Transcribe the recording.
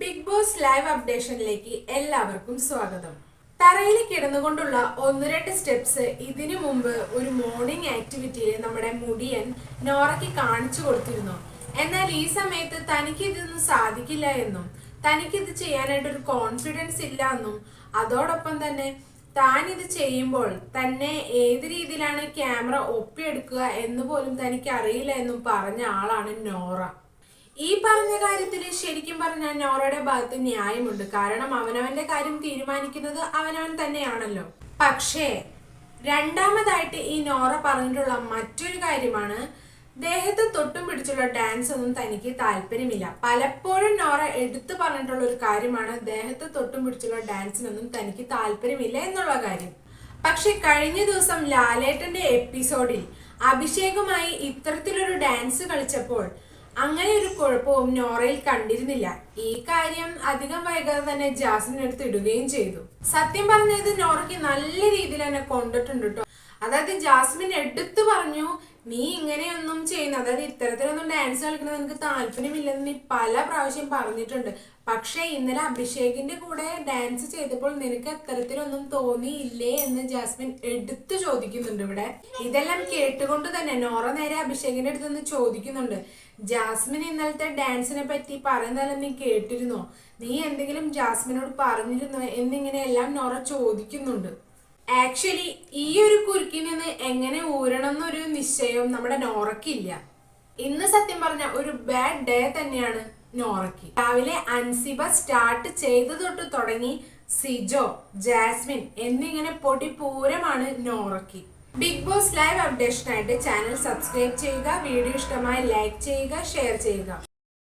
Big boss live അപ്ഡേഷനിലേക്ക് എല്ലാവർക്കും സ്വാഗതം. തറയിൽ കിടന്നുകൊണ്ടുള്ള ഒന്ന് രണ്ട് സ്റ്റെപ്സ് ഇതിനു മുമ്പ് ഒരു മോർണിംഗ് ആക്ടിവിറ്റിയിൽ നമ്മുടെ മുടിയൻ നോറയ്ക്ക് കാണിച്ചു കൊടുത്തിരുന്നു. എന്നാൽ ഈ സമയത്ത് തനിക്ക് ഇതൊന്നും സാധിക്കില്ല എന്നും തനിക്കിത് ചെയ്യാനായിട്ട് ഒരു കോൺഫിഡൻസ് ഇല്ല എന്നും അതോടൊപ്പം തന്നെ താൻ ഇത് ചെയ്യുമ്പോൾ തന്നെ ഏത് രീതിയിലാണ് ക്യാമറ ഒപ്പിയെടുക്കുക എന്ന് പോലും തനിക്ക് അറിയില്ല എന്നും പറഞ്ഞ ആളാണ് നോറ. ഈ പറഞ്ഞ കാര്യത്തിൽ ശരിക്കും പറഞ്ഞാൽ നോറയുടെ ഭാഗത്ത് ന്യായമുണ്ട്. കാരണം അവനവന്റെ കാര്യം തീരുമാനിക്കുന്നത് അവനവൻ തന്നെയാണല്ലോ. പക്ഷേ രണ്ടാമതായിട്ട് ഈ നോറ പറഞ്ഞിട്ടുള്ള മറ്റൊരു കാര്യമാണ് ദേഹത്ത് തൊട്ടും പിടിച്ചുള്ള ഡാൻസ് ഒന്നും തനിക്ക് താല്പര്യമില്ല. പലപ്പോഴും നോറ എടുത്തു പറഞ്ഞിട്ടുള്ള ഒരു കാര്യമാണ് ദേഹത്ത് തൊട്ടും പിടിച്ചുള്ള ഡാൻസിനൊന്നും തനിക്ക് താല്പര്യമില്ല എന്നുള്ള കാര്യം. പക്ഷെ കഴിഞ്ഞ ദിവസം ലാലേട്ടന്റെ എപ്പിസോഡിൽ അഭിഷേകുമായി ഇത്തരത്തിലൊരു ഡാൻസ് കളിച്ചപ്പോൾ അങ്ങനെ ഒരു കുഴപ്പവും നോറയിൽ കണ്ടിരുന്നില്ല. ഈ കാര്യം അധികം വൈകാതെ തന്നെ ജാസിനെടുത്ത് ഇടുകയും ചെയ്തു. സത്യം പറഞ്ഞത് നോറയ്ക്ക് നല്ല രീതിയിൽ തന്നെ കൊണ്ടിട്ടുണ്ട് കേട്ടോ അതായത് ജാസ്മിൻ എടുത്തു പറഞ്ഞു നീ ഇങ്ങനെയൊന്നും ചെയ്യുന്ന അതായത് ഇത്തരത്തിലൊന്നും ഡാൻസ് കളിക്കുന്നത് നിനക്ക് താല്പര്യമില്ലെന്ന് നീ പല പ്രാവശ്യം പറഞ്ഞിട്ടുണ്ട്. പക്ഷേ ഇന്നലെ അഭിഷേകിന്റെ കൂടെ ഡാൻസ് ചെയ്തപ്പോൾ നിനക്ക് അത്തരത്തിലൊന്നും തോന്നിയില്ലേ എന്ന് ജാസ്മിൻ എടുത്തു ചോദിക്കുന്നുണ്ട് ഇവിടെ. ഇതെല്ലാം കേട്ടുകൊണ്ട് തന്നെ നോറ നേരെ അഭിഷേകിന്റെ അടുത്ത് നിന്ന് ചോദിക്കുന്നുണ്ട്. ജാസ്മിൻ ഇന്നലത്തെ ഡാൻസിനെ പറ്റി പറയുന്നതെല്ലാം നീ കേട്ടിരുന്നോ? നീ എന്തെങ്കിലും ജാസ്മിനോട് പറഞ്ഞിരുന്നോ എന്നിങ്ങനെ എല്ലാം നോറ ചോദിക്കുന്നുണ്ട്. ആക്ച്വലി ഈ ഒരു കുരുക്കിൽ നിന്ന് എങ്ങനെ ഊരണം എന്നൊരു നിശ്ചയവും നമ്മുടെ നോറക്കില്ല. ഇന്ന് സത്യം പറഞ്ഞ ഒരു ബാഡ് ഡേ തന്നെയാണ് നോറയ്ക്ക് രാവിലെ അൻസിബ സ്റ്റാർട്ട് ചെയ്തു തൊട്ട് തുടങ്ങി സിജോ ജാസ്മിൻ എന്നിങ്ങനെ പൊടി പൂരമാണ് നോറയ്ക്ക് ബിഗ് ബോസ് ലൈവ് അപ്ഡേഷനായിട്ട് ചാനൽ സബ്സ്ക്രൈബ് ചെയ്യുക വീഡിയോ ഇഷ്ടമായി ലൈക്ക് ചെയ്യുക ഷെയർ ചെയ്യുക.